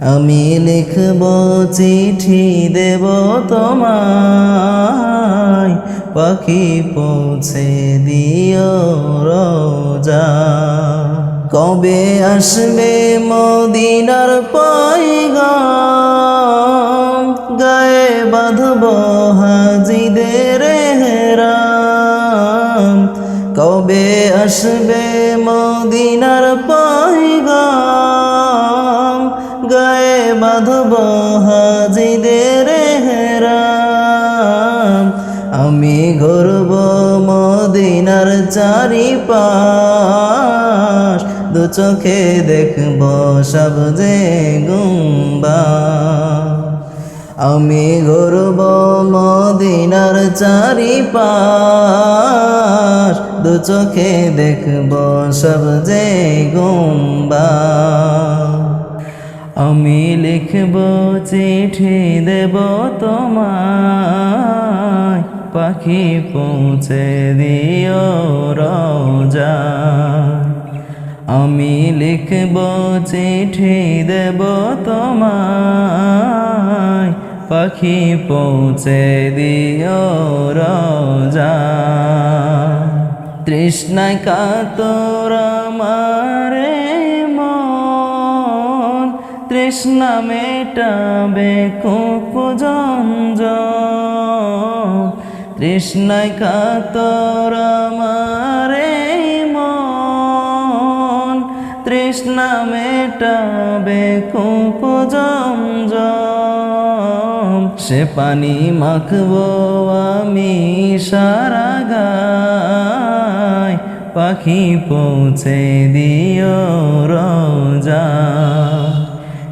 আমি লিখব চিঠি দেব তোমায়। পাখি পৌঁছে দিও রোজা। কবে আসবে মদিনার পয়গাম? গায়ে বাঁধব হাজিদের হেরাম কবে আসবে মদিনার পয়গাম? গায়ে বাঁধব হাজিদের হেরাম। আমি ঘুরব মদিনার চারিপাশ। দু চোখে দেখব সব যে গুম্বা। আমি ঘুরব মদিনার চারিপাশ। দু চোখে দেখব সব যে গুম্বা। আমি লিখব চিঠি দেব তোমায়। পাখি পৌঁছে দিও রোজা। আমি লিখব চিঠি দেব তোমায়। পাখি পৌঁছে দিও রোজা। তৃষ্ণায় কাতর মারে তৃষ্ণা মেটাবে কুকুজঞ্জ তৃষ্ণায় কাতর মারে মন। তৃষ্ণা মেটাবে কুকুজঞ্জ সে পানি মাখবো আমি সারা গায়। পাখি পৌঁছে রোজা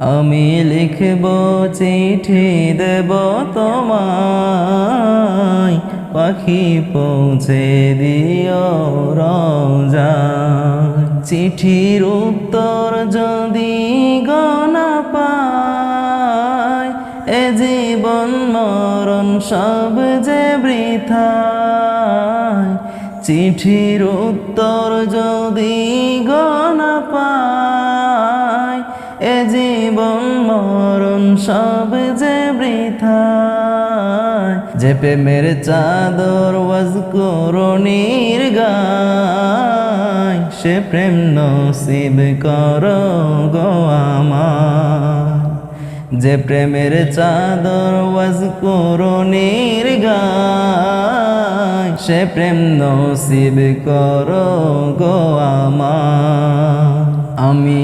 আমি লিখব চিঠি দেব তোমায়। পাখি পৌঁছে দিও রোজা। চিঠির উত্তর যদি গনা পায়, এ জীবন মরণ সব যে বৃথায়। চিঠির উত্তর যদি গনা পায় এ জীবন মরণ সব যে বৃথায়। যে প্রেমের চাদর ওয়াজ করণীর গায় সে প্রেম নসিব কর গো আমার। যে প্রেমের চাদর ওয়াজ করণীর গায় সে প্রেম নসিব কর গো আমার। আমি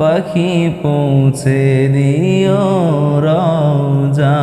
পাখি পৌঁছে দিও রোজা